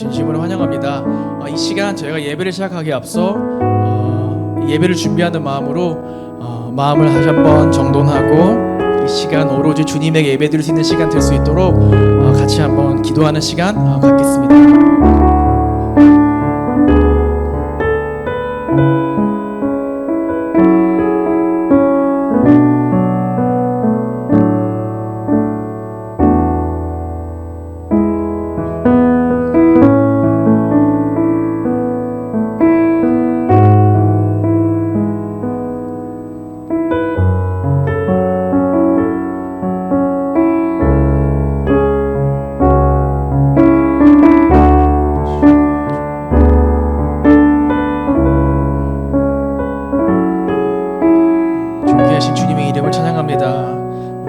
진심으로 환영합니다. 어, 이 시간 저희가 예배를 시작하기 앞서 어, 예배를 준비하는 마음으로 어, 마음을 다시 한번 정돈하고 이 시간 오로지 주님에게 예배드릴 수 있는 시간 될 수 있도록 어, 같이 한번 기도하는 시간 어, 갖겠습니다.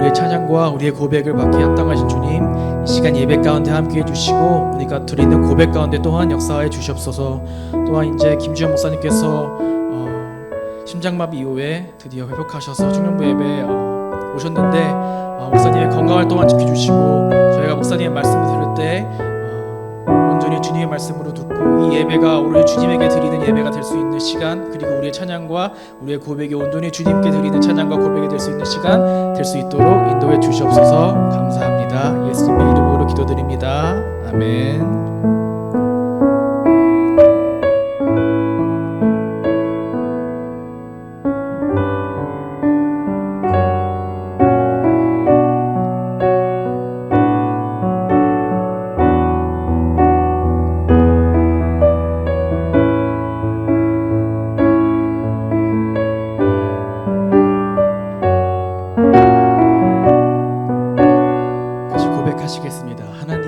우리의 찬양과 우리의 고백을 받기 합당하신 주님, 이 시간 예배 가운데 함께해 주시고 우리가 드리는 고백 가운데 또한 역사해 주시옵소서. 또한 이제 김주현 목사님께서 어, 심장마비 이후에 드디어 회복하셔서 청년부 예배 어, 오셨는데 어, 목사님의 건강을 또한 지켜주시고 저희가 목사님의 말씀을 들을 때 어, 온전히 주님의 말씀으로 듣고 이 예배가 오로지 주님에게 드리는 예배가 될 수 있는 시간 그리고 우리의 찬양과 우리의 고백이 온전히 주님께 드리는 찬양과 고백이 될 수 있는 시간 될 수 있도록 인도해 주시옵소서. 감사합니다. 예수님의 이름으로 기도드립니다. 아멘 하시겠습니다. 하나님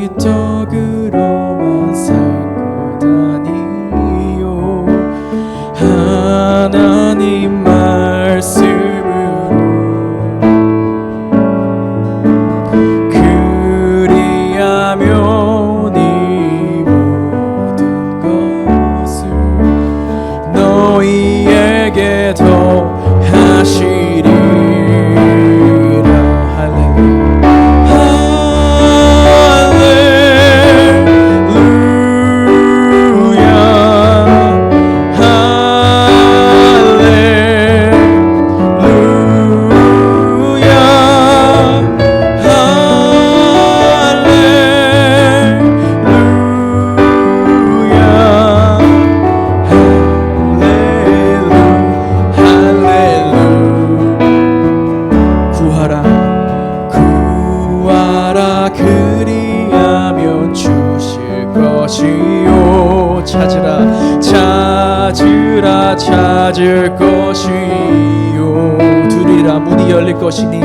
you don't 그리하면 주실 것이요. 찾으라 찾으라 찾을 것이요. 두리라 문이 열릴 것이니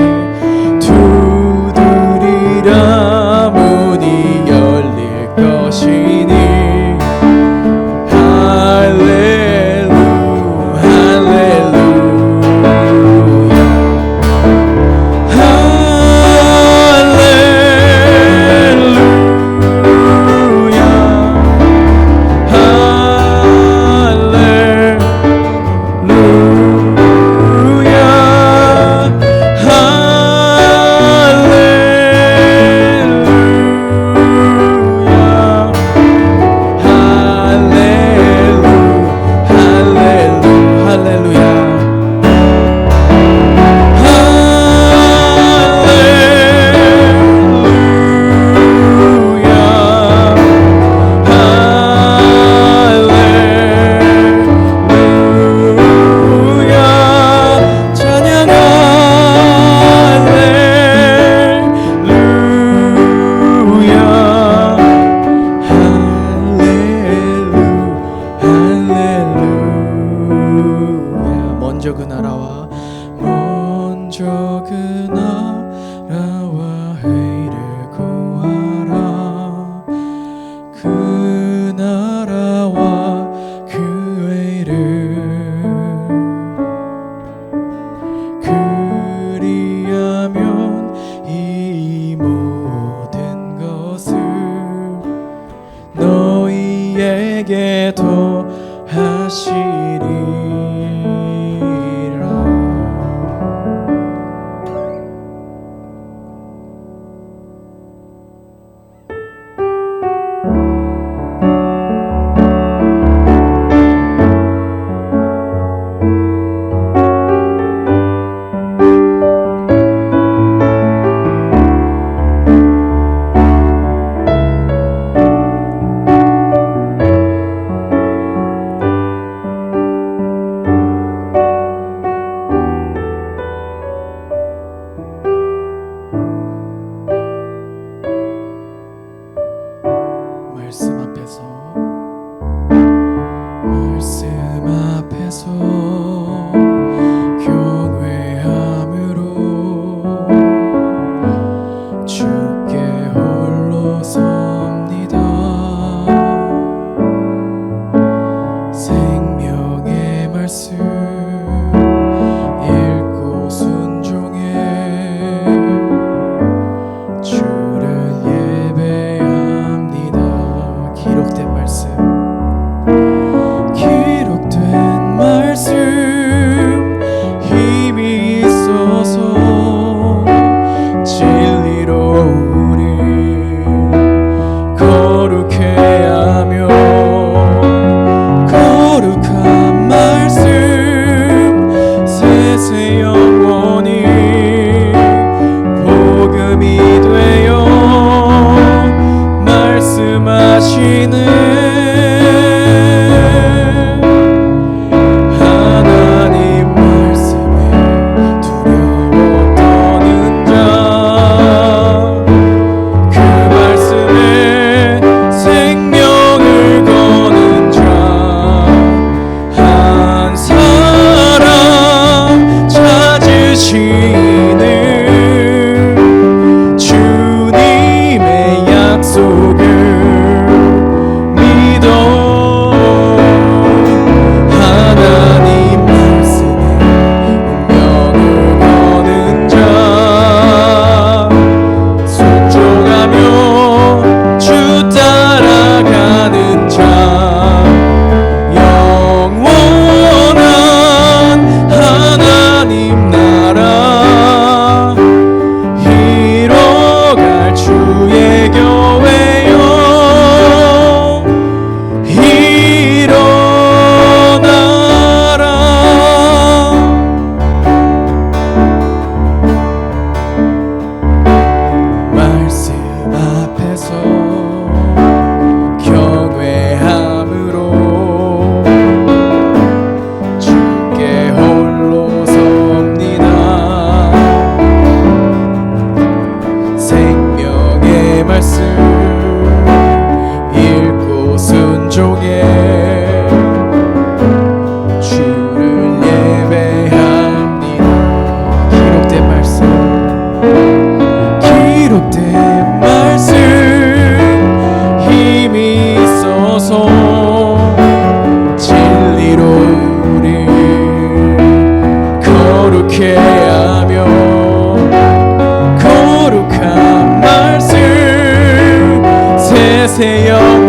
영